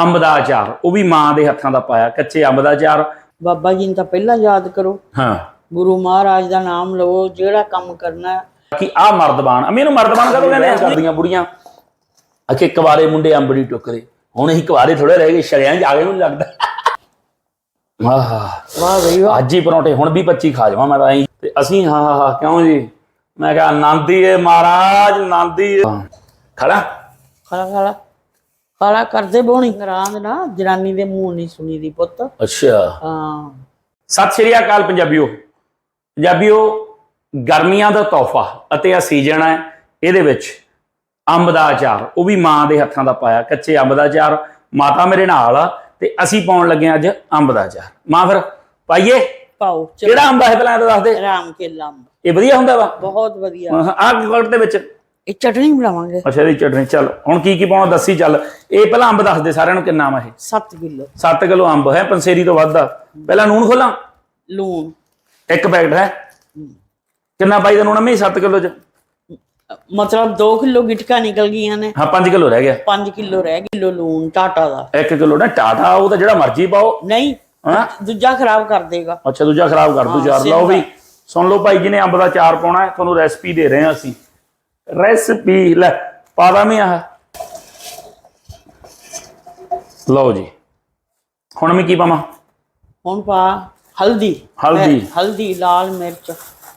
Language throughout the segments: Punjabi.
ਅੰਬ ਦਾ ਅਚਾਰ ਉਹ ਵੀ ਮਾਂ ਦੇ ਹੱਥਾਂ ਦਾ ਪਾਇਆ ਕੱਚੇ ਅੰਬ ਦਾ ਅਚਾਰ। ਬਾਬਾ ਜੀ ਨੂੰ ਤਾਂ ਪਹਿਲਾਂ ਯਾਦ ਕਰੋ। ਹਾਂ। ਗੁਰੂ ਮਹਾਰਾਜ ਦਾ ਨਾਮ ਲਵੋ ਜਿਹੜਾ ਕੰਮ ਕਰਨਾ ਕਿ ਆ ਮਰਦਬਾਨ ਅਮੀ ਨੂੰ ਮਰਦਬਾਨ ਕਦੋਂ ਕਹਿੰਦੇ ਆ? ਕਰਦੀਆਂ ਬੁੜੀਆਂ। ਅਖੇ ਕੁਵਾਰੇ ਮੁੰਡੇ ਅੰਬੜੀ ਟੁੱਕਦੇ। ਹੁਣ ਹੀ ਕੁਵਾਰੇ ਥੋੜੇ ਰਹਿ ਗਏ ਸ਼ਰਿਆਂ ਜਾ ਗਏ ਮੈਨੂੰ ਲੱਗਦਾ। ਆਹ ਵਾਹ ਬਈ ਵਾਹ। ਅੱਜ ਹੀ ਪਰੌਂਠੇ ਹੁਣ ਵੀ 25 ਖਾ ਜਾਵਾਂ ਮੈਂ ਤਾਂ ਐਂ। ਤੇ ਅਸੀਂ ਹਾਂ ਹਾਂ ਹਾਂ ਕਿਉਂ ਜੀ? ਮੈਂ ਕਿਹਾ ਆਨੰਦੀ ਏ ਮਹਾਰਾਜ ਆਨੰਦੀ ਏ ਖੜਾ ਖਾਲਾ ਖਾਲਾ ਖਾਲਾ ਕਰਦੇ ਬੋਣੀ। ਰਾਂਦ ਨਾ ਜਨਾਨੀ ਦੇ ਮੂੰਹ ਨਹੀਂ ਸੁਣੀ ਦੀ ਪੁੱਤ। ਅੱਛਾ। ਹਾਂ। ਸਤਿ ਸ਼੍ਰੀ ਅਕਾਲ ਪੰਜਾਬੀਓ। ਪੰਜਾਬੀਓ ਗਰਮੀਆਂ ਦਾ ਤੋਹਫਾ ਅਤੇ ਆ ਸੀਜ਼ਨ ਹੈ ਇਹਦੇ ਵਿੱਚ ਅੰਬ ਦਾ ਅਚਾਰ ਉਹ ਵੀ ਮਾਂ ਦੇ ਹੱਥਾਂ ਦਾ ਪਾਇਆ ਕੱਚੇ ਅੰਬ ਦਾ ਅਚਾਰ ਮਾਤਾ ਮੇਰੇ ਨਾਲ ਆ ਤੇ ਅਸੀਂ ਪਾਉਣ ਲੱਗੇ ਹਾਂ ਅੱਜ ਅੰਬ ਦਾ ਅਚਾਰ। ਮਾਂ ਫਿਰ ਪਾਈਏ? ਪਾਓ ਚਲੋ। ਕਿਹੜਾ ਅੰਬ ਹੈ ਪਹਿਲਾਂ ਇਹ ਤਾਂ ਦੱਸ ਦੇ। ਰਾਮ ਕੇਲਾ ਅੰਬ। ਇਹ ਵਧੀਆ ਹੁੰਦਾ ਵਾ? ਬਹੁਤ ਵਧੀਆ। ਆਹ ਗੜ ਦੇ ਵਿੱਚ ਇਹ ਚਟਣੀ ਬਣਾਵਾਂਗੇ। ਅੱਛਾ ਇਹਦੀ ਚਟਨੀ ਚੱਲ ਹੁਣ ਕੀ ਕੀ ਪਾਉਣਾ ਦੱਸੀ ਚੱਲ। ਇਹ ਪਹਿਲਾਂ ਅੰਬ ਦੱਸ ਦੇ ਸਾਰਿਆਂ ਨੂੰ ਕਿੰਨਾ ਵਾ ਇਹ? 7 ਕਿਲੋ। 7 ਕਿਲੋ ਅੰਬ ਹੈ ਪੰਸੇਰੀ ਤੋਂ ਵੱਧ ਆ ਪਹਿਲਾਂ ਨੂਨ ਖੋਲਾਂ। ਲੂਣ। ਇੱਕ ਪੈਕਟ ਹੈ। ਕਿੰਨਾ ਪਾਈ ਦਾ ਨੂਣ ਅੰਮੀ 7 ਕਿਲੋ ਚ? ਮਤਲਬ 2 ਕਿਲੋ ਗਿਟਕਾ ਨਿਕਲ ਗਈਆਂ ਨੇ। ਹਾਂ 5 ਕਿਲੋ ਰਹਿ ਗਿਆ। 5 ਕਿਲੋ ਰਹਿ ਕਿਲੋ ਲੂਣ ਟਾਟਾ ਦਾ। 1 ਕਿਲੋ ਨਾ ਟਾਟਾ ਉਹ ਤਾਂ ਜਿਹੜਾ ਮਰਜ਼ੀ ਪਾਓ। ਨਹੀਂ ਹਾਂ? ਦੂਜਾ ਖਰਾਬ ਕਰ ਦੇਗਾ। ਅੱਛਾ ਦੂਜਾ ਖਰਾਬ ਕਰ ਦੂ ਚਾਰ ਲਓ ਵੀ। ਸੁਣ ਲਓ ਭਾਈ ਜਿਹਨੇ ਅੰਬ ਦਾ ਚਾਰ ਪਾਉਣਾ ਤੁਹਾਨੂੰ ਰੈਸਪੀ ਦੇ ਰਹੇ ਹਾਂ ਅਸੀਂ। ਰੈਸਪੀ ਲੈ ਪਾ ਦਾਂ ਮੈਂ ਆਹ। ਲਓ ਜੀ ਹੁਣ ਮੈਂ ਕੀ ਪਾਵਾਂ? ਹੁਣ ਪਾ ਹਲਦੀ। ਹਲਦੀ। ਹਲਦੀ ਲਾਲ ਮਿਰਚ।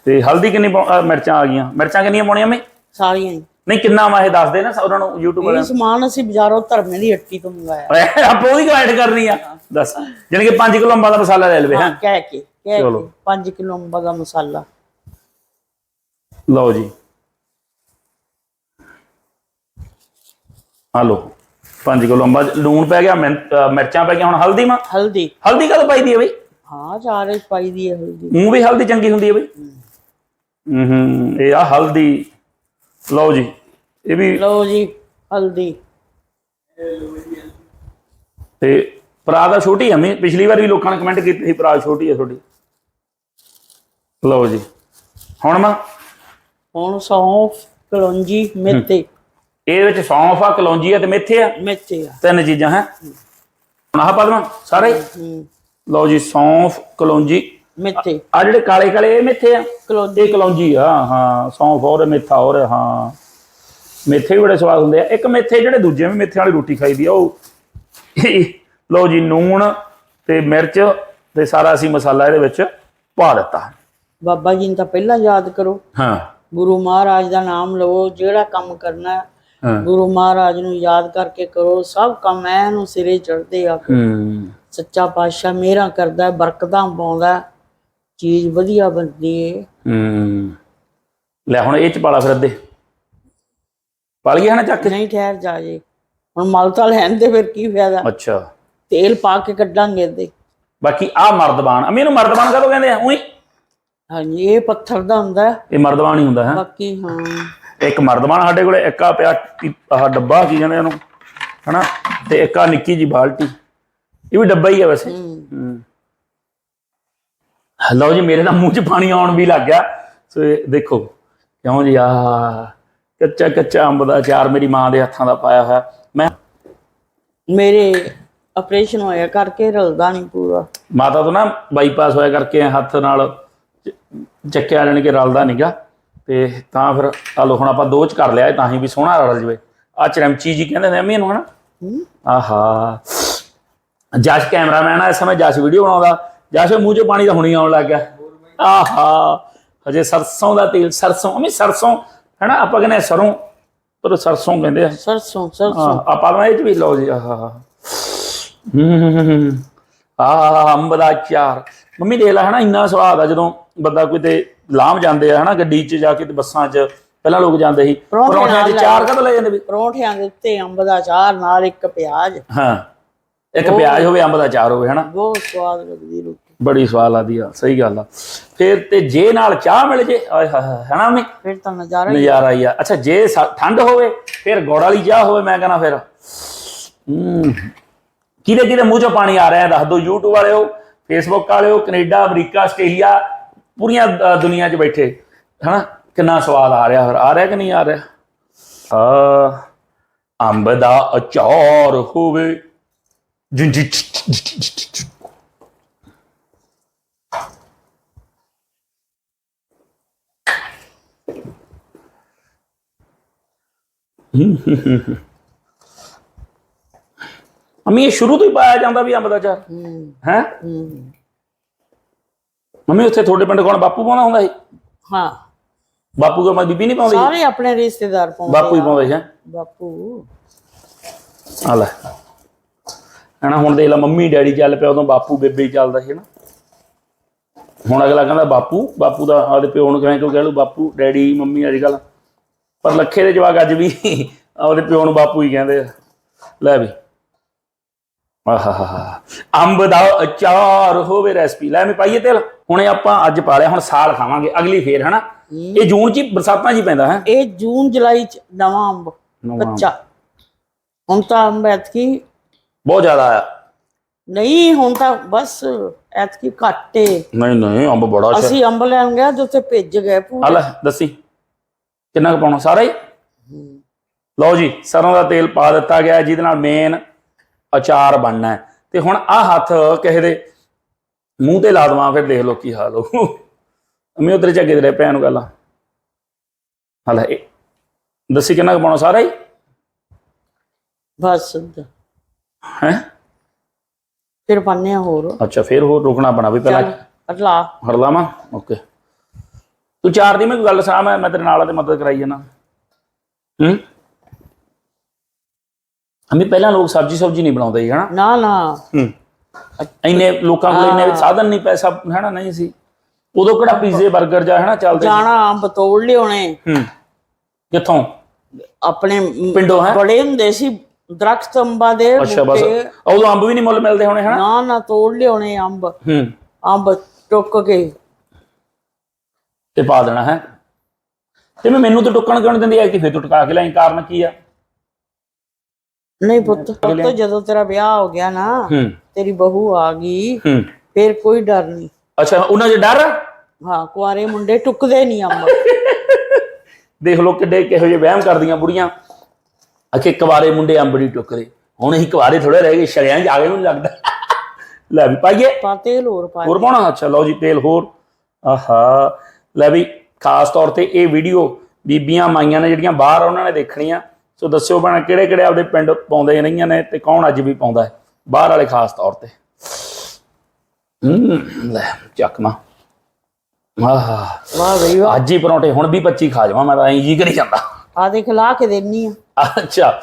ਤੇ ਹਲਦੀ ਕਿੰਨੀ ਪਾਉ- ਅਹ ਮਿਰਚਾਂ ਆ ਗਈਆਂ। ਮਿਰਚਾਂ ਕਿੰਨੀਆਂ ਪਾਉਣੀਆਂ ਮੈਂ ਸਾਰੀਆਂ ਹੀ। ਨਹੀਂ ਕਿੰਨਾ ਵਾ ਇਹ ਦੱਸ ਦੇ ਨਾ ਉਹਨਾਂ ਨੂੰ YouTube ਇਹ ਵਾਲਿਆਂ ਸਮਾਨ ਅਸੀਂ ਬਾਜ਼ਾਰੋਂ ਧਰਮੇ ਦੀ ਹੱਟੀ ਤੋਂ ਮੰਗਾਇਆ ਨੂੰ। ਆਪਾਂ ਉਹਦੀ ਐਡ ਕਰਨੀ ਆ। ਦੱਸ ਜਾਣੀ ਕਿ 5 ਕਿਲੋ ਅੰਬਾਂ ਦਾ ਮਸਾਲਾ ਲੈ ਲਵੇ ਹਾਂ ਹਾਂ? ਕਹਿ ਕੇ ਕਹਿ ਚਲੋ। ਕੇ 5 ਕਿਲੋ ਅੰਬਾ ਦਾ ਮਸਾਲਾ। ਲਓ ਜੀ। ਆ ਲਓ 5 ਕਿਲੋ ਅੰਬਾ ਲੂਣ ਪੈ ਗਿਆ ਅਹ ਮਿਰਚਾਂ ਪੈ ਗਈਆਂ ਹੁਣ ਹਲਦੀ ਮਾ? ਹਲਦੀ। ਹਲਦੀ ਕਦੋਂ ਪਾਈਦੀ ਹੈ ਬਈ? ਹਾਂ ਚਾਰੇ ਪਾਈ ਦੀ ਹੈ ਹਲਦੀ। ਮੂੰਹ ਵੀ ਹਲਦੀ ਚੰਗੀ ਹੁੰਦੀ ਹੈ ਬਈ? ਹੂੰ। ਹੂੰ ਇਹ ਆ ਹਲਦੀ। ਲਓ ਜੀ ਇਹ ਵੀ ਲਓ ਜੀ ਹਲਦੀ। ਤੇ ਭਰਾ ਦਾ ਛੋਟੀ ਹੈ ਮੈਂ ਪਿਛਲੀ ਵਾਰ ਵੀ ਲੋਕਾਂ ਨੇ ਕਮੈਂਟ ਕੀਤੇ ਸੀ ਭਰਾ ਛੋਟੀ ਹੈ ਤੁਹਾਡੀ। ਲਓ ਜੀ ਹੁਣ ਮੈਂ? ਹੁਣ ਸੌਂਫ ਕਲੌਂਜੀ ਮੇਥੇ। ਇਹਦੇ ਵਿੱਚ ਸੌਂਫ ਆ ਕਲੌਂਜੀ ਆ ਤੇ ਮੇਥੇ ਆ। ਮੇਥੇ ਆ। ਤਿੰਨ ਚੀਜ਼ਾਂ ਹੈ? ਹੁਣ ਆਹ ਪਾ ਦੇਵਾਂ ਸਾਰੇ? ਹੂੰ ਲਓ ਜੀ ਸੌਂਫ ਕਲੌਂਜੀ। ਮੇਥੇ। ਆ ਜਿਹੜੇ ਕਾਲੇ ਕਾਲੇ ਇਹ ਮੇਥੇ ਆ? ਕਲੌਂਜੀ। ਇਹ ਕਲੌਂਜੀ ਆ ਹਾਂ। ਸੌਂਫ ਹੋਰ ਮੇਥਾ ਹੋਰ ਹਾਂ। ਮੇਥੇ ਵੀ ਬੜੇ ਸਵਾਦ ਹੁੰਦੇ ਆ। ਇੱਕ ਮੇਥੇ ਜਿਹੜੇ ਦੂਜੇ ਵੀ ਮੇਥੇ ਵਾਲੀ ਰੋਟੀ ਖਾਈਦੀ ਆ ਉਹ ਲਓ ਜੀ ਨੂਣ ਤੇ ਮਿਰਚ ਤੇ ਸਾਰਾ ਅਸੀਂ ਮਸਾਲਾ ਇਹਦੇ ਵਿੱਚ ਪਾ ਦਿੱਤਾ। ਬਾਬਾ ਜੀ ਨੂੰ ਤਾਂ ਪਹਿਲਾਂ ਯਾਦ ਕਰੋ। ਹਾਂ। ਗੁਰੂ ਮਹਾਰਾਜ ਦਾ ਨਾਮ ਲਵੋ ਜਿਹੜਾ ਕੰਮ ਕਰਨਾ ਗੁਰੂ ਮਹਾਰਾਜ ਨੂੰ ਯਾਦ ਕਰਕੇ ਕਰੋ ਸਭ ਕੰਮ ਐਨੂੰ ਸਿਰੇ ਚੜਦੇ ਆ। ਹੂੰ। ਸੱਚਾ ਪਾਤਸ਼ਾਹ ਮੇਰਾ ਕਰਦਾ ਬਰਕਤਾਂ ਪਾਉਂਦਾ ਚੀਜ਼ ਵਧੀਆ ਬਣਦੀ ਏ। ਹੂੰ। ਲੈ ਹੁਣ ਇਹ ਚ ਪਾਲਾ ਫਿਰ ਅੱਧੇ। ਪਲ ਗਿਆ ਨਾ ਚੱਕ ਕੇ? ਨਹੀਂ ਠਹਿਰ ਜਾ ਜੇ। ਹੁਣ ਮਲ ਤਾਂ ਲੈਣ ਦੇ ਫਿਰ ਕੀ ਫਾਇਦਾ? ਅੱਛਾ। ਤੇਲ ਪਾ ਕੇ ਕੱਢਾਂਗੇ ਇਹਦੇ ਬਾਕੀ ਆ ਮਰਦਬਾਨ ਅਮੀ ਇਹਨੂੰ ਮਰਦਬਾਨ ਕਦੋਂ ਕਹਿੰਦੇ ਆ? ਉਹੀ? ਹਾਂਜੀ ਇਹ ਪੱਥਰ ਦਾ ਹੁੰਦਾ। ਹੈ, ਇਹ ਮਰਦਬਾਨ ਹੀ ਹੁੰਦਾ ਹੈ? ਬਾਕੀ ਹਾਂ। ਇੱਕ ਮਰਦਬਾਨ ਸਾਡੇ ਕੋਲੇ ਇੱਕ ਆ ਪਿਆ ਆਹ ਡੱਬਾ ਕੀ ਕਹਿੰਦੇ ਉਹਨੂੰ ਹਨਾ? ਤੇ ਇੱਕ ਆ ਨਿੱਕੀ ਜੀ ਬਾਲਟੀ। ਇਹ ਵੀ ਡੱਬਾ ਹੀ ਆ ਵੈਸੇ। ਲਓ ਜੀ ਮੇਰੇ ਤਾਂ ਮੂੰਹ 'ਚ ਪਾਣੀ ਆਉਣ ਵੀ ਲੱਗ ਗਿਆ। ਸੋ ਦੇਖੋ ਕਿਉਂ ਜੀ ਆ ਕੱਚਾ ਕੱਚਾ ਅੰਬ ਦਾ ਅਚਾਰ ਮੇਰੀ ਮਾਂ ਦੇ ਹੱਥਾਂ ਦਾ ਪਾਇਆ ਹੋਇਆ। ਮੈਂ ਮੇਰੇ ਆਪਰੇਸ਼ਨ ਹੋਇਆ ਕਰਕੇ ਰਲਦਾ ਨਹੀਂ ਪੂਰਾ। ਮਾਤਾ ਤੋਂ ਨਾ ਬਾਈਪਾਸ ਹੋਇਆ ਕਰਕੇ ਹੱਥ ਨਾਲ ਚੱਕਿਆ ਜਾਣੀ ਕਿ ਰਲਦਾ ਨਹੀਂਗਾ ਤੇ ਤਾਂ ਫਿਰ ਆ ਲੋ ਹੁਣ ਆਪਾਂ ਦੋ ਚ ਕਰ ਲਿਆ ਇਹ ਤਾਂ ਹੀ ਵੀ ਸੋਹਣਾ ਰਲ ਜਵੇ। ਆ ਚਰਮਚੀ ਜੀ ਕਹਿੰਦੇ ਨੇ ਅਮੀ ਨੂੰ ਹਨਾ। ਆਹਾ। ਜਸ਼ ਕੈਮਰਾਮੈਨ ਆ ਇਸ ਸਮੇਂ ਜਸ਼ ਵੀਡੀਓ ਬਣਾਉਂਦਾ। ਜਸ਼ ਮੂੰਹ 'ਚ ਪਾਣੀ ਤਾਂ ਹੁਣੀ ਆਉਣ ਲੱਗ ਗਿਆ। ਆਹਾ। ਹਜੇ ਸਰਸੋਂ ਦਾ ਤੇਲ ਸਰਸੋਂ ਅਮੀ ਸਰਸੋਂ ਹੈਨਾ ਆਪਾਂ ਕਹਿੰਦੇ ਸਰੋਂ ਪਰ ਸਰਸੋਂ ਕਹਿੰਦੇ ਆ। ਸਰਸੋਂ ਸਰਸੋਂ। ਆਪਾਂ ਤਾਂ ਇਹ ਚ ਵੀ ਲਓ ਜੀ ਆਹਾ। ਹੂੰ ਆ ਅੰਬ ਦਾ ਚਾਰ ਮੰਮੀ ਦੇਖ ਲੈ ਹਨਾ ਇੰਨਾ ਸਵਾਦ ਆ ਜਦੋਂ ਬੰਦਾ ਕੋਈ ਤੇ ਲਾਮ ਜਾਂਦੇ ਆ ਹਨਾ ਗੱਡੀ 'ਚ ਜਾ ਕੇ ਤੇ ਬੱਸਾਂ 'ਚ ਪਹਿਲਾਂ ਲੋਕ ਜਾਂਦੇ ਸੀ। ਪਰੌਂਠੇ ਪਰੌਂਠਿਆਂ ਨਾਲ ਚਾਰ ਕਦੋਂ ਲੈ ਜਾਂਦੇ ਵੀ। ਪਰੌਂਠਿਆਂ ਦੇ ਉੱਤੇ ਅੰਬ ਦਾ ਅਚਾਰ ਨਾਲ ਇੱਕ ਪਿਆਜ਼। ਹਾਂ ਇੱਕ ਪਿਆਜ਼ ਹੋਵੇ ਅੰਬ ਦਾ ਚਾਰ ਹੋਵੇ ਹਨਾ। ਬਹੁਤ ਸਵਾਦ ਲੱਗਦੀ ਰੋਟੀ। ਬੜੀ ਸਵਾਦ ਲੱਗਦੀ ਆ ਸਹੀ ਗੱਲ ਆ। ਫਿਰ ਤੇ ਜੇ ਨਾਲ ਚਾਹ ਮਿਲ ਜੇ ਆਏ ਹਾਏ ਹਨਾ ਮੈਂ ਫਿਰ ਤਾਂ ਨਜ਼ਾਰਾ ਹੀ ਨਜ਼ਾਰਾ ਹੀ ਆ। ਅੱਛਾ ਜੇ ਠੰਡ ਹੋਵੇ ਫਿਰ ਗੁੜ ਵਾਲੀ ਚਾਹ ਹੋਵੇ ਮੈਂ ਕਹਿੰਦਾ ਫਿਰ। ਕਿਹਦੇ ਕਿਹਦੇ ਮੂੰਹ ਚੋਂ ਪਾਣੀ ਆ ਰਿਹਾ ਦੱਸ ਦਿਓ। YouTube ਵਾਲਿਓ Facebook ਵਾਲਿਓ ਕੈਨੇਡਾ ਅਮਰੀਕਾ ਆਸਟ੍ਰੇਲੀਆ ਪੂਰੀਆਂ ਦੁਨੀਆ 'ਚ ਬੈਠੇ ਹਨਾ? ਕਿੰਨਾ ਸਵਾਦ ਆ ਰਿਹਾ ਫਿਰ ਆ ਰਿਹਾ ਕਿ ਨਹੀਂ ਆ ਰਿਹਾ? ਆ ਅੰਬ ਦਾ ਅਚਾਰ ਹੋਵੇ। ਮੰਮੀ ਇਹ ਸ਼ੁਰੂ ਤੋਂ ਹੀ ਪਾਇਆ ਜਾਂਦਾ ਵੀ ਅੰਬ ਦਾ ਚਾਰ ਹੂੰ। ਮੰਮੀ ਉੱਥੇ ਤੁਹਾਡੇ ਪਿੰਡ ਕੋਣ ਬਾਪੂ ਪਾਉਂਦਾ ਹੁੰਦਾ ਸੀ? ਹਾਂ। ਬਾਪੂ ਦਾ ਮੈਂ ਬੀਬੀ ਨਹੀਂ ਪਾਉਂਦੀ? ਸਾਰੇ ਆਪਣੇ ਰਿਸ਼ਤੇਦਾਰ ਪਾਉਂਦੇ ਬਾਪੂ ਹੀ। ਪਾਉਂਦਾ ਹੈਂ? ਬਾਪੂ। ਆ ਲੈ। ਹਣਾ ਹੁਣ ਦੇਖ ਲਾ ਮੰਮੀ ਡੈਡੀ ਚੱਲ ਪਿਆ ਉਦੋਂ ਬਾਪੂ ਬੇਬੇ ਚੱਲਦਾ ਸੀ ਨਾ। ਹੁਣ ਅਗਲਾ ਕਹਿੰਦਾ ਬਾਪੂ ਬਾਪੂ ਦਾ ਆਪਦੇ ਪਿਓ ਨੂੰ ਕਿਵੇਂ ਕਿਉਂ ਕਹਿ ਲੂ ਬਾਪੂ ਡੈਡੀ ਮੰਮੀ ਅੱਜ ਕੱਲ ਪਰ ਲੱਖੇ ਦੇ ਜਵਾਕ ਅੱਜ ਵੀ ਆਪਦੇ ਪਿਓ ਨੂੰ ਬਾਪੂ ਹੀ ਕਹਿੰਦੇ ਆ। ਲੈ ਵੀ। ਆਹਾਹਾ ਅੰਬ ਦਾ ਅਚਾਰ ਹੋਵੇ ਰੈਸਪੀ ਲੈ ਮੈਂ ਪਾਈਏ ਤੇਲ। ਹੁਣੇ ਆਪਾਂ ਅੱਜ ਪਾ ਲਿਆ ਹੁਣ ਸਾਲ ਖਾਵਾਂਗੇ ਅਗਲੀ ਫੇਰ ਹਨਾ? ਇਹ ਜੂਨ ਚ ਹੀ ਬਰਸਾਤਾਂ ਚ ਹੀ ਪੈਂਦਾ ਹੈ? ਇਹ ਜੂਨ ਜੁਲਾਈ ਚ ਨਵਾਂ ਅੰਬ ਨਵਾਂ। ਕੱਚਾ। ਹੁਣ ਤਾਂ ਅੰਬ ਐਤਕੀ ਬਹੁਤ ਜ਼ਿਆਦਾ ਆਇਆ। ਨਹੀਂ ਹੁਣ ਤਾਂ ਬਸ ਐਤਕੀ ਘੱਟੇ ਨਹੀਂ ਨਹੀਂ ਅੰਬ ਬੜਾ ਅੱਛਾ। ਅਸੀਂ ਅੰਬ ਲੈਣ ਗਏ ਤੇ ਉੱਥੇ ਭਿੱਜ ਗਏ ਪੂਰੇ। ਲੈ ਦੱਸੀ। ਕਿੰਨਾ ਕੁ ਪਾਉਣਾ? ਸਾਰਾ ਹੀ? ਲਓ ਜੀ ਸਰੋਂ ਦਾ ਤੇਲ ਪਾ ਦਿੱਤਾ ਗਿਆ ਹੈ, ਜਿਹਦੇ ਨਾਲ ਮੇਨ ਅਚਾਰ ਬਣਨਾ ਹੈ। ਤੇ ਹੁਣ ਆ ਹੱਥ ਕਿਸੇ ਦੇ ਮੂੰਹ ਤੇ ਲਾ ਦਵਾਂ ਫਿਰ ਦੇਖ ਲਓ ਕੀ ਹਾਲ ਹੋ। ਮੈਂ ਉਧਰ ਚੱਗੇ ਦੇ ਪੈਨ ਨੂੰ ਗੱਲਾਂ ਹਲਾ ਦੱਸੀ ਕਿੰਨਾ ਕੁ ਪਾਉਣਾ ਸਾਰਾ ਹੀ? ਬਸ ਹੈ? ਫਿਰ ਪਾਣੇ ਆ ਹੋਰ। ਅੱਛਾ ਫਿਰ ਹੋਰ ਰੁਕਣਾ ਬਣਾ ਵੀ ਪਹਿਲਾਂ। ਚੱਲ ਲਾ। ਹੜ ਲਾਵਾਂ ਓਕੇ। ਤੂੰ ਚਾਰ ਦੀ ਮੈਂ ਕੋਈ ਗੱਲ ਸੁਣਾ ਮੈਂ ਮੈਂ ਤੇਰੇ ਨਾਲ ਤੇ ਮਦਦ ਕਰਾਈ ਜਾਣਾ ਹੂੰ? ਅਮੀ ਪਹਿਲਾਂ ਲੋਕ ਸਬਜੀ ਸਬਜੀ ਨਹੀਂ ਬਣਾਉਂਦੇ ਸੀ ਹਨਾ? ਨਾ ਨਾ। ਹੂੰ। ਇੰਨੇ ਲੋਕਾਂ ਕੋਲ ਇੰਨੇ ਸਾਧਨ ਨਹੀਂ ਪੈਸਾ ਹਨਾ ਨਹੀਂ ਸੀ। ਉਦੋਂ ਕਿਹੜਾ ਪੀਜ਼ੇ 버ਗਰ ਜਾਂ ਹਨਾ ਚੱਲਦੇ? ਜਾਣਾ ਅੰਬ ਤੋੜ ਲਿਆਉਣੇ। ਹੂੰ। ਕਿੱਥੋਂ? ਆਪਣੇ ਪਿੰਡੋਂ ਹੈ? ਬੜੇ ਹੁੰਦੇ ਸੀ ਦਰਖਤ ਅੰਬਾਂ ਦੇ ਅੱਛਾ ਬਸ। ਉਦੋਂ ਅੰਬ ਵੀ ਨਹੀਂ ਮੁੱਲ ਮਿਲਦੇ ਹੋਣੇ ਹਨਾ ਨਾ? ਨਾ ਤੋੜ ਲਿਆਉਣੇ ਅੰਬ। ਹੂੰ। ਅੰਬ ਟੁੱਕ ਕੇ। ਤੇ ਪਾ ਦੇਣਾ ਹੈ? ਤੇ ਮੈਂ ਮੈਨੂੰ ਤਾਂ ਟੁੱਕਣ ਕਿਉਂ ਦਿੰਦੀ ਐ ਕਿ ਫਿਰ ਤੂੰ ਟੁਕਾ ਕੇ ਲੈ ਕਾਰਨ ਕੀ ਆ? ਨਹੀਂ ਪੁੱਤ ਪੁੱਤ ਜਦੋਂ ਤੇਰਾ ਵਿਆਹ ਹੋ ਗਿਆ ਨਾ ਹੂੰ। ਤੇਰੀ ਬਹੂ ਆ ਗਈ ਹੂੰ। ਫਿਰ ਕੋਈ ਡਰ ਨਹੀਂ। ਅੱਛਾ ਉਹਨਾਂ 'ਚ ਡਰ? ਹਾਂ ਕੁਆਰੇ ਮੁੰਡੇ ਟੁੱਕਦੇ ਨਹੀਂ ਅੰਬ ਦੇਖ ਲਓ ਕਿੱਡੇ ਕਿਹੋ ਜਿਹੇ ਵਹਿਮ ਕਰਦੀਆਂ ਬੁੜੀਆਂ। ਅਖੇ ਕੁਵਾਰੇ ਮੁੰਡੇ ਅੰਬੜੀ ਟੁੱਕਦੇ ਹੁਣ ਅਸੀਂ ਕੁਵਾਰੇ ਥੋੜੇ ਰਹਿ ਗਏ ਸ਼ਰਿਆਂ ਜਾ ਕੇ ਨੂੰ ਲੱਗਦਾ। ਲੈ ਵੀ ਪਾਈਏ। ਪਾ ਤੇਲ ਹੋਰ ਪਾ ਹੋਰ ਪਾਉਣਾ? ਅੱਛਾ ਲਓ ਜੀ ਤੇਲ ਹੋਰ। ਆਹਾ। ਲੈ ਵੀ ਖਾਸ ਤੌਰ ਤੇ ਇਹ ਵੀਡੀਓ ਬੀਬੀਆਂ ਮਾਈਆਂ ਨੇ ਜਿਹੜੀਆਂ ਬਾਹਰ ਉਹਨਾਂ ਨੇ ਦੇਖਣੀਆਂ। ਸੋ ਦੱਸਿਓ ਬਣਾ ਕਿਹੜੇ ਕਿਹੜੇ ਆਪਦੇ ਪਿੰਡ ਪਾਉਂਦੇ ਰਹੀਆਂ ਨੇ ਤੇ ਕੌਣ ਅੱਜ ਵੀ ਪਾਉਂਦਾ ਹੈ? ਬਾਹਰ ਵਾਲੇ ਖਾਸ ਤੌਰ ਤੇ। ਲੈ ਚੱਕਮਾ ਆਹਾ ਵਾਹ ਬਈ ਵਾਹ। ਅੱਜ ਹੀ ਪਰੌਂਠੇ ਹੁਣ ਵੀ 25 ਖਾ ਜਾਵਾਂ ਮੈਂ ਤਾਂ ਐਂ ਜੀ ਕਰੀ ਜਾਂਦਾ। ਆ ਦੇਖ ਲਾ ਕੇ ਦੇਣੀ ਆ। ਅੱਛਾ।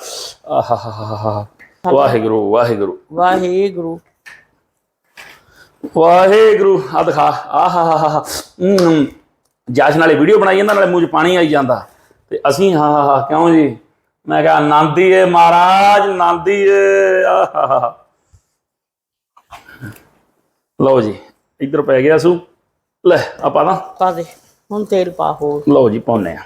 ਆਹਾਹਾਹਾ ਵਾਹਿਗੁਰੂ ਵਾਹਿਗੁਰੂ। ਵਾਹਿਗੁਰੂ। ਵਾਹਿਗੁਰੂ ਆ ਦਿਖਾ। ਆਹਾਹਾਹਾ ਹਮ ਜਾਸ਼ ਨਾਲੇ ਵੀਡੀਓ ਬਣਾਈ ਜਾਂਦਾ ਨਾਲੇ ਮੂੰਹ 'ਚ ਪਾਣੀ ਆਈ ਜਾਂਦਾ। ਤੇ ਅਸੀਂ ਹਾਂ ਹਾਂ ਹਾਂ ਕਿਉਂ ਜੀ? ਮੈਂ ਕਿਹਾ ਆਨੰਦੀ ਏ ਮਹਾਰਾਜ ਆਨੰਦੀ ਏ। ਆਹਾਹਾ ਲਓ ਜੀ ਇੱਧਰ ਪੈ ਗਿਆ ਸੂ। ਲੈ ਆਪਾਂ ਨਾ ਪਾ ਦੇ ਹੁਣ ਤੇਲ ਪਾ ਹੋਰ। ਲਓ ਜੀ ਪਾਉਨੇ ਆ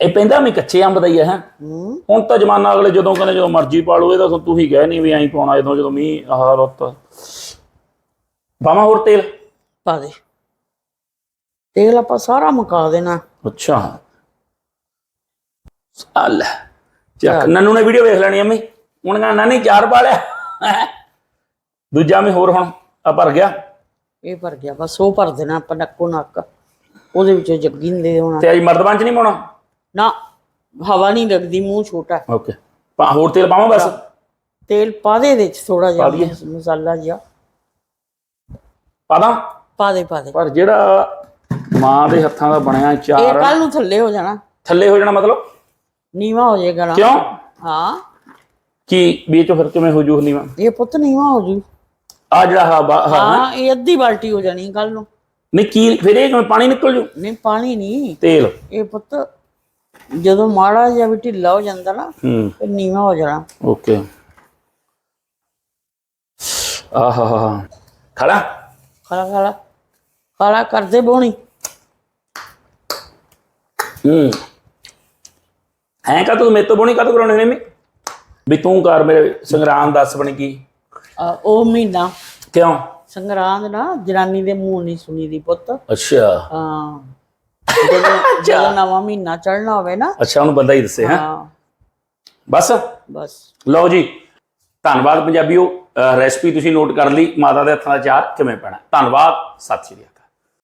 ਇਹ ਪੈਂਦਾ ਮੈਂ ਕੱਚੇ ਅੰਬ ਦਾ ਹੀ ਹੈ ਹੈਂ? ਹੂੰ। ਹੁਣ ਤਾਂ ਜ਼ਮਾਨਾ ਅਗਲੇ ਜਦੋਂ ਕਹਿੰਦੇ ਜਦੋਂ ਮਰਜ਼ੀ ਪਾ ਲਓ ਇਹ ਤਾਂ ਤੂੰ ਹੀ ਕਹਿ ਨਹੀਂ ਵੀ ਐਂ ਪਾਉਣਾ ਜਦੋਂ ਜਦੋਂ ਮੀਂਹ ਆਹ ਰੁੱਤ। ਬਾਵਾ ਹੋਰ ਤੇਲ? ਪਾ ਦੇ। ਤੇਲ ਆਪਾਂ ਸਾਰਾ ਮੁਕਾ ਦੇਣਾ। ਅੱਛਾ। ਅੱਲ ਚੱਕ ਨਨੂ ਨੇ ਵੀਡੀਓ ਵੇਖ ਲੈਣੀ ਅੰਮੀ ਹੁਣ ਕਹਿੰਦਾ ਨਾਨੀ ਚਾਰ ਪਾ ਲਿਆ ਦੂਜਾ ਮੈਂ ਹੋਰ ਹੁਣ ਆ ਭਰ ਗਿਆ। ਇਹ ਭਰ ਗਿਆ ਬਸ ਉਹ ਭਰ ਦੇਣਾ ਆਪਾਂ ਨੱਕੋ ਨੱਕ। ਉਹਦੇ ਵਿੱਚੋਂ ਜੱਗੀ ਨਹੀਂ ਦੇ ਹੋਣਾ। ਤੇ ਅੱਜ ਮਰਦਬਾਨ ਚ ਨਹੀਂ ਪਾਉਣਾ? ਨਾ ਹਵਾ ਨਹੀਂ ਲੱਗਦੀ ਮੂੰਹ ਛੋਟਾ। ਓਕੇ ਪਾ ਹੋਰ ਤੇਲ ਪਾਵਾਂ ਬਸ? ਤੇਲ ਪਾ ਦੇ ਵਿੱਚ ਥੋੜਾ ਜਿਹਾ? ਮਸਾਲਾ ਜਿਹਾ। ਪਾ ਦਾਂ? ਪਾ ਦੇ ਪਾ ਦੇ। ਪਰ ਜਿਹੜਾ ਮਾਂ ਦੇ ਹੱਥਾਂ ਦਾ ਬਣਿਆ ਇਹ ਚਾਰ ਕੱਲ ਨੂੰ ਥੱਲੇ ਹੋ ਜਾਣਾ। ਥੱਲੇ ਹੋ ਜਾਣਾ ਮਤਲਬ? ਨੀਵਾ ਹੋ ਜਾਏਗਾ ਨਾ। ਕਿਉਂ? ਹਾਂ। ਕੀ ਵਿੱਚ ਫਿਰ ਕਿਵੇਂ ਹੋ ਜੂ ਨੀਵਾ ਇਹ ਪੁੱਤ ਨੀਵਾ ਹੋ ਜੂ। ਆ ਜਿਹੜਾ ਹਾ ਬਾ- ਹਾਂ ਹਾਂ ਇਹ ਅੱਧੀ ਬਾਲਟੀ ਹੋ ਜਾਣੀ ਕੱਲ ਨੂੰ। ਨਹੀਂ ਕੀ ਫਿਰ ਇਹ ਕਿਵੇਂ ਪਾਣੀ ਨਿਕਲ ਜੂ? ਨਹੀਂ ਪਾਣੀ ਨਹੀਂ। ਤੇਲ। ਇਹ ਪੁੱਤ ਜਦੋਂ ਮਾੜਾ ਜਿਹਾ ਵੀ ਢਿੱਲਾ ਹੋ ਜਾਂਦਾ ਨਾ ਹੂੰ। ਫਿਰ ਨੀਵਾ ਹੋ ਜਾਣਾ। ਓਕੇ। ਆਹਾ ਖੜਾ ਖਾਲਾ ਖਾਲਾ ਖਾਲਾ ਕਰਦੇ ਬੋਣੀ। ਹੂੰ। ਐਂ ਕਾ ਤੂੰ ਮੇਰੇ ਤੋਂ ਬੋਣੀ ਕਾ ਤੂੰ ਕਰਾਉਣੀ ਨੇ ਮੈਂ ਵੀ ਤੂੰ ਕਰ ਮੇਰੇ ਸੰਗਰਾਮ ਦੱਸ ਬਣੀ ਆ, ਉਹ ਮਹੀਨਾ। ਕਿਉਂ? ਸੰਗਰਾਂਦ ਨਾ ਜਨਾਨੀ ਦੇ ਮੂੰਹ ਨਹੀਂ ਸੁਣੀ ਦੀ ਪੁੱਤ। ਅੱਛਾ। ਹਾਂ। ਜਦੋਂ ਜਦੋਂ ਨਵਾਂ ਮਹੀਨਾ ਚੜਨਾ ਹੋਵੇ ਨਾ। ਅੱਛਾ ਉਹਨੂੰ ਬੰਦਾ ਹੀ ਦੱਸੇ ਹੈ? ਹਾਂ। ਬਸ? ਬਸ। ਲਓ ਜੀ ਧੰਨਵਾਦ ਪੰਜਾਬੀਓ। ਰੈਸਪੀ ਤੁਸੀਂ ਨੋਟ ਕਰ ਲਈ ਮਾਤਾ ਦੇ ਹੱਥਾਂ ਦਾ ਚਾਰ ਕਿਵੇਂ ਪੈਣਾ? ਧੰਨਵਾਦ ਸਤਿ ਸ਼੍ਰੀ ਅਕਾਲ।